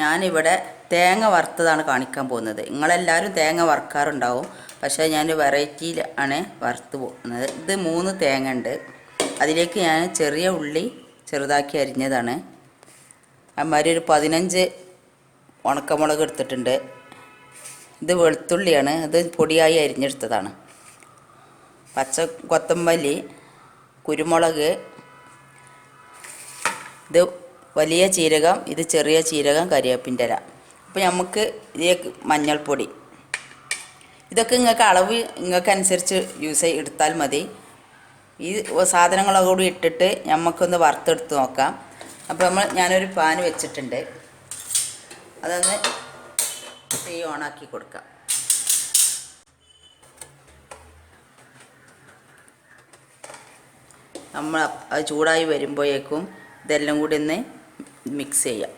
ഞാനിവിടെ തേങ്ങ വറുത്തതാണ് കാണിക്കാൻ പോകുന്നത്. നിങ്ങളെല്ലാവരും തേങ്ങ വറുക്കാറുണ്ടാവും. പക്ഷേ ഞാൻ വെറൈറ്റിയിൽ ആണ് വറുത്ത് പോകുന്നത്. ഇത് മൂന്ന് തേങ്ങ ഉണ്ട്. അതിലേക്ക് ഞാൻ ചെറിയ ഉള്ളി ചെറുതാക്കി അരിഞ്ഞതാണ്. അമ്മാതിരി ഒരു പതിനഞ്ച് ഉണക്കമുളക് എടുത്തിട്ടുണ്ട്. ഇത് വെളുത്തുള്ളിയാണ്. ഇത് പൊടിയായി അരിഞ്ഞെടുത്തതാണ്. പച്ച കൊത്തമ്പല്ലി കുരുമുളക് ഇത് വലിയ ജീരകം ഇത് ചെറിയ ജീരകം കരിവേപ്പിന്റെ അപ്പോൾ നമുക്ക് ഇതിലേക്ക് മഞ്ഞൾപ്പൊടി. ഇതൊക്കെ നിങ്ങൾക്ക് അളവ് നിങ്ങൾക്ക് അനുസരിച്ച് യൂസ് ചെയ്ത് എടുത്താൽ മതി. ഈ സാധനങ്ങളൊക്കെ കൂടി ഇട്ടിട്ട് നമുക്കൊന്ന് വറുത്തെടുത്ത് നോക്കാം. അപ്പോൾ നമ്മൾ ഞാനൊരു പാൻ വെച്ചിട്ടുണ്ട്. അതൊന്ന് തീ ഓണാക്കി കൊടുക്കാം. നമ്മൾ അത് ചൂടായി വരുമ്പോഴേക്കും ഇതെല്ലാം കൂടി ഒന്ന് മിക്സ് ചെയ്യാം.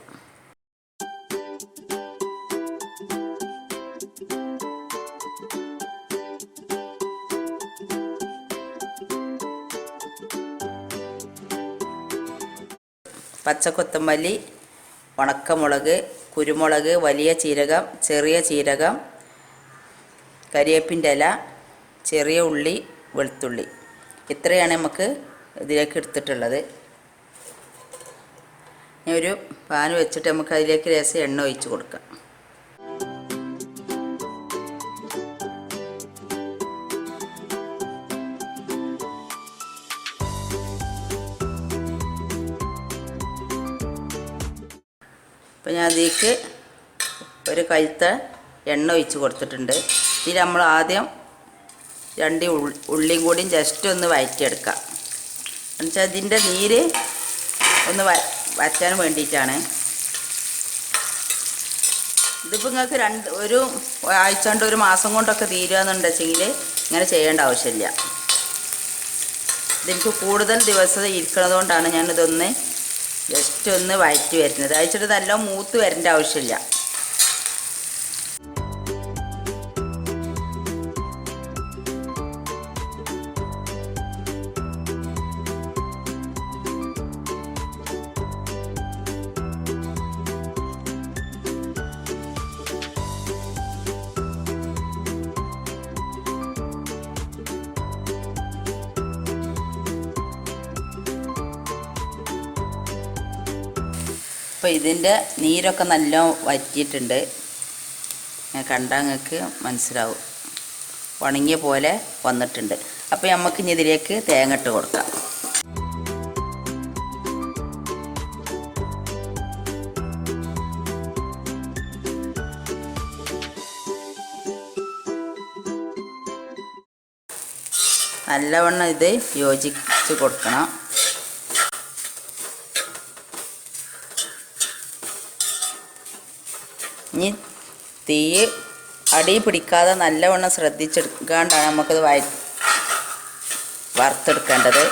പച്ച കൊത്തമല്ലി ഉണക്കമുളക് കുരുമുളക് വലിയ ജീരകം ചെറിയ ജീരകം കരിയേപ്പിന്റെ ഇല ചെറിയ ഉള്ളി വെളുത്തുള്ളി. ഇത്രയാണ് നമുക്ക് ഇതിലേക്ക് എടുത്തിട്ടുള്ളത്. ഇനി ഒരു പാൻ വെച്ചിട്ട് നമുക്ക് അതിലേക്ക് രസം എണ്ണ ഒഴിച്ച് കൊടുക്കാം. അപ്പം ഞാൻ അതിലേക്ക് ഒരു കഴുത്ത എണ്ണ ഒഴിച്ച് കൊടുത്തിട്ടുണ്ട്. ഇതിൽ നമ്മൾ ആദ്യം രണ്ട് ഉള്ളിയും കൂടിയും ജസ്റ്റ് ഒന്ന് വഴറ്റിയെടുക്കാം എന്നുവെച്ചാൽ ഇതിന്റെ നീര് ഒന്ന് വറ്റാൻ വേണ്ടിയിട്ടാണ്. ഇതിപ്പോൾ നിങ്ങൾക്ക് രണ്ട് ഒരു ആഴ്ച കൊണ്ട് ഒരു മാസം കൊണ്ടൊക്കെ തീരുകയെന്നുണ്ടെച്ചെങ്കിൽ ഇങ്ങനെ ചെയ്യേണ്ട ആവശ്യമില്ല. ഇതെനിക്ക് കൂടുതൽ ദിവസം ഇരിക്കുന്നത് കൊണ്ടാണ് ഞാനിതൊന്ന് ജസ്റ്റ് ഒന്ന് വഴറ്റി വരുന്നത് അയച്ചിട്ട് നല്ല മൂത്ത് വരേണ്ട ആവശ്യമില്ല. അപ്പോൾ ഇതിന്റെ നീരൊക്കെ നല്ല വറ്റിയിട്ടുണ്ട്. കണ്ടാൽ നിങ്ങൾക്ക് മനസ്സിലാവും. ഉണങ്ങിയ പോലെ വന്നിട്ടുണ്ട്. അപ്പോൾ നമുക്ക് ഇനി ഇതിലേക്ക് തേങ്ങ ഇട്ട് കൊടുക്കാം. നല്ലവണ്ണം ഇത് യോജിച്ച് കൊടുക്കണം. ഇനി തീ അടി പിടിക്കാതെ നല്ലവണ്ണം ശ്രദ്ധിച്ചെടുക്കാണ്ടാണ് നമുക്കത് വയ വറുത്തെടുക്കേണ്ടത്.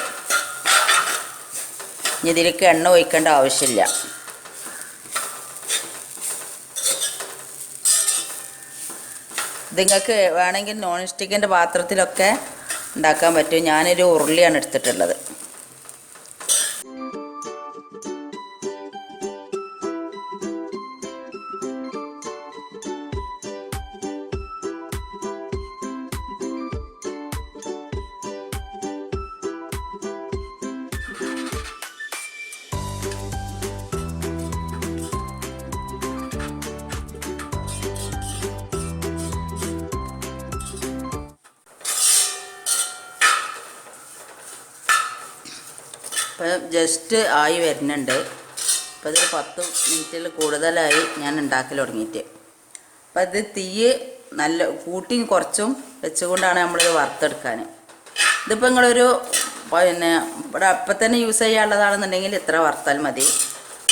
ഇനി ഇതിലേക്ക് എണ്ണ ഒഴിക്കേണ്ട ആവശ്യമില്ല. നിങ്ങൾക്ക് വേണമെങ്കിൽ നോൺ സ്റ്റിക്കിന്റെ പാത്രത്തിലൊക്കെ ഉണ്ടാക്കാൻ പറ്റും. ഞാനൊരു ഉരുളിയാണ് എടുത്തിട്ടുള്ളത്. ഇപ്പം ജസ്റ്റ് ആയി വരുന്നുണ്ട്. ഇപ്പം ഇതൊരു പത്ത് മിനിറ്റിൽ കൂടുതലായി ഞാൻ ഉണ്ടാക്കൽ തുടങ്ങിയിട്ട്. അപ്പം ഇത് തീ നല്ല കൂട്ടിയും കുറച്ചും വെച്ചുകൊണ്ടാണ് നമ്മളിത് വറുത്തെടുക്കാൻ ഇതിപ്പോൾ നിങ്ങളൊരു പിന്നെ ഇവിടെ അപ്പം തന്നെ യൂസ് ചെയ്യാനുള്ളതാണെന്നുണ്ടെങ്കിൽ ഇത്ര വറുത്താൽ മതി.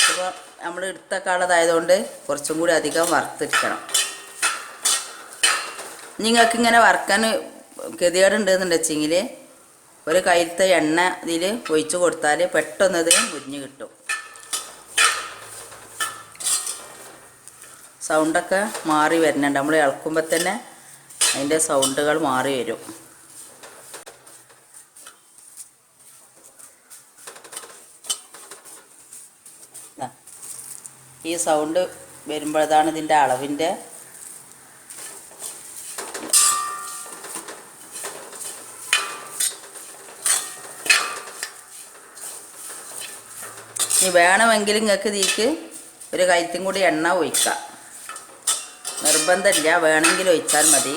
ഇപ്പോൾ നമ്മൾ എടുത്തൊക്കെ ഉള്ളതായതുകൊണ്ട് കുറച്ചും കൂടി അധികം വറുത്തിരിക്കണം. നിങ്ങൾക്ക് ഇങ്ങനെ വറുക്കാൻ ഗതികേടുണ്ടെന്ന് വെച്ചെങ്കിൽ ഒരു കയ്യിലത്തെ എണ്ണ ഇതിൽ ഒഴിച്ച് കൊടുത്താൽ പെട്ടെന്ന് ഇത് മുരിഞ്ഞ് കിട്ടും. സൗണ്ടൊക്കെ മാറി വരുന്നുണ്ട്. നമ്മൾ ഇളക്കുമ്പോൾ തന്നെ അതിന്റെ സൗണ്ടുകൾ മാറി വരും. ഈ സൗണ്ട് വരുമ്പോഴതാണ് ഇതിന്റെ അളവിന്റെ ഇനി വേണമെങ്കിൽ നിങ്ങൾക്ക് ഇതിക്ക് ഒരു കയറ്റും കൂടി എണ്ണ ഒഴിക്കാം. നിർബന്ധമില്ല വേണമെങ്കിൽ ഒഴിച്ചാൽ മതി.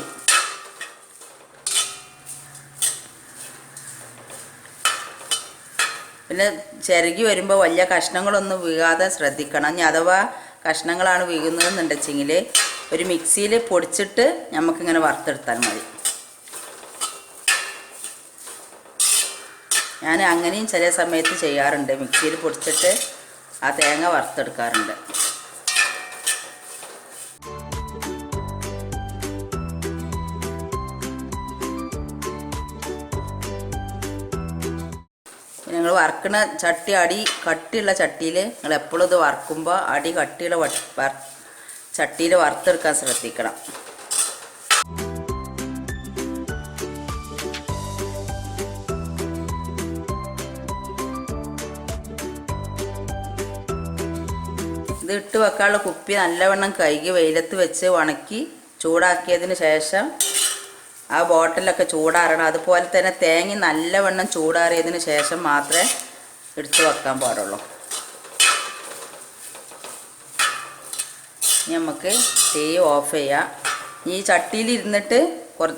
പിന്നെ ചിരകി വരുമ്പോൾ വലിയ കഷ്ണങ്ങളൊന്നും വീഴാതെ ശ്രദ്ധിക്കണം. ഇനി അഥവാ കഷ്ണങ്ങളാണ് വീഴുന്നതെന്നുണ്ടെച്ചെങ്കിൽ ഒരു മിക്സിയിൽ പൊടിച്ചിട്ട് നമുക്കിങ്ങനെ വറുത്തെടുത്താൽ മതി. ഞാൻ അങ്ങനെയും ചില സമയത്ത് ചെയ്യാറുണ്ട്. മിക്സിയിൽ പൊടിച്ചിട്ട് ആ തേങ്ങ വറുത്തെടുക്കാറുണ്ട്. നിങ്ങൾ വറുക്കുന്ന ചട്ടി അടി കട്ടിയുള്ള ചട്ടിയിൽ നിങ്ങൾ എപ്പോഴും ഇത് വറുക്കുമ്പോൾ അടി കട്ടിയുള്ള ചട്ടിയിൽ വറുത്തെടുക്കാൻ ശ്രദ്ധിക്കണം. ഇത് ഇട്ട് വെക്കാനുള്ള കുപ്പി നല്ലവണ്ണം കഴുകി വെയിലത്ത് വെച്ച് ഉണക്കി ചൂടാക്കിയതിന് ശേഷം ആ ബോട്ടിലൊക്കെ ചൂടാറണം. അതുപോലെ തന്നെ തേങ്ങ നല്ലവണ്ണം ചൂടാറിയതിന് ശേഷം മാത്രമേ എടുത്ത് വെക്കാൻ പാടുള്ളൂ. ഇനി നമുക്ക് തീ ഓഫ് ചെയ്യാം. ഈ ചട്ടിയിൽ ഇരുന്നിട്ട് കുറ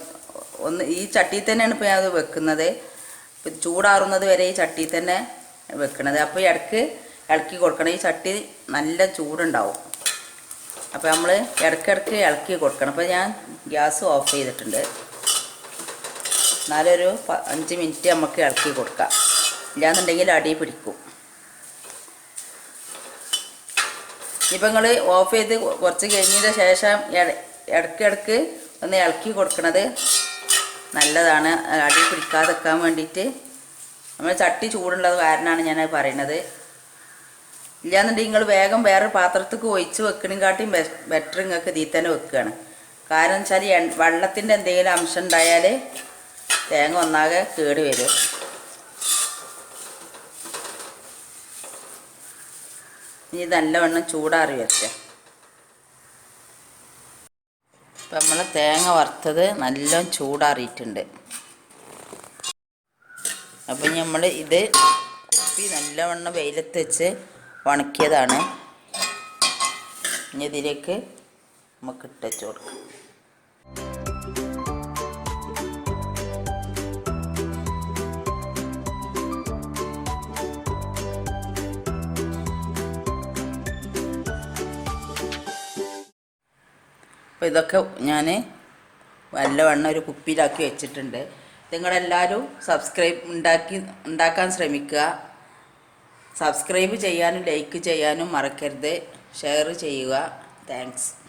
ഒന്ന് ഈ ചട്ടിയിൽ തന്നെയാണ് ഇപ്പോൾ അത് വെക്കുന്നത്. ചൂടാറുന്നത് വരെ ഈ ചട്ടിയിൽ തന്നെ വെക്കണത്. അപ്പോൾ ഇടയ്ക്ക് ഇളക്കി കൊടുക്കണം. ഈ ചട്ടി നല്ല ചൂടുണ്ടാവും. അപ്പോൾ നമ്മൾ ഇടയ്ക്കിടയ്ക്ക് ഇളക്കി കൊടുക്കണം. അപ്പോൾ ഞാൻ ഗ്യാസ് ഓഫ് ചെയ്തിട്ടുണ്ട്. എന്നാലൊരു അഞ്ച് മിനിറ്റ് നമുക്ക് ഇളക്കി കൊടുക്കാം. ഇല്ലാന്നുണ്ടെങ്കിൽ അടി പിടിക്കും. ഇപ്പം നിങ്ങൾ ഓഫ് ചെയ്ത് കുറച്ച് കഴിഞ്ഞതിന് ശേഷം ഇട- ഇടയ്ക്കിടയ്ക്ക് ഒന്ന് ഇളക്കി കൊടുക്കണത് നല്ലതാണ്. അടി പിടിക്കാതെക്കാൻ വേണ്ടിയിട്ട്. നമ്മൾ ചട്ടി ചൂടുള്ളത് കാരണമാണ് ഞാനത് പറയണത്. ഇല്ലാന്നുണ്ടെങ്കിൽ നിങ്ങൾ വേഗം വേറെ പാത്രത്തേക്ക് ഒഴിച്ച് വെക്കണേക്കാട്ടിയും ബെറ്റർ നിങ്ങൾക്ക് ഇതിൽ തന്നെ വെക്കുകയാണ് കാരണം വെച്ചാൽ വെള്ളത്തിന്റെ എന്തെങ്കിലും അംശം ഉണ്ടായാൽ തേങ്ങ ഒന്നാകെ കേട് വരും. ഇനി നല്ലവണ്ണം ചൂടാറി വെച്ചേ. ഇപ്പം നമ്മൾ തേങ്ങ വറുത്തത് നല്ല ചൂടാറിയിട്ടുണ്ട്. അപ്പം നമ്മൾ ഇത് കുപ്പി നല്ലവണ്ണം വെയിലത്ത് വെച്ച് ഉണക്കിയതാണ്. ഇനി ഇതിലേക്ക് നമുക്ക് ഇട്ടച്ചു കൊടുക്കാം. അപ്പോൾ ഇതൊക്കെ ഞാൻ നല്ലവണ്ണം ഒരു കുപ്പിയിലാക്കി വെച്ചിട്ടുണ്ട്. നിങ്ങളെല്ലാവരും സബ്സ്ക്രൈബ് ഉണ്ടാക്കി ഉണ്ടാക്കാൻ ശ്രമിക്കുക. സബ്സ്ക്രൈബ് ചെയ്യാനും ലൈക്ക് ചെയ്യാനും മറക്കരുത്. ഷെയർ ചെയ്യുക. താങ്ക്സ്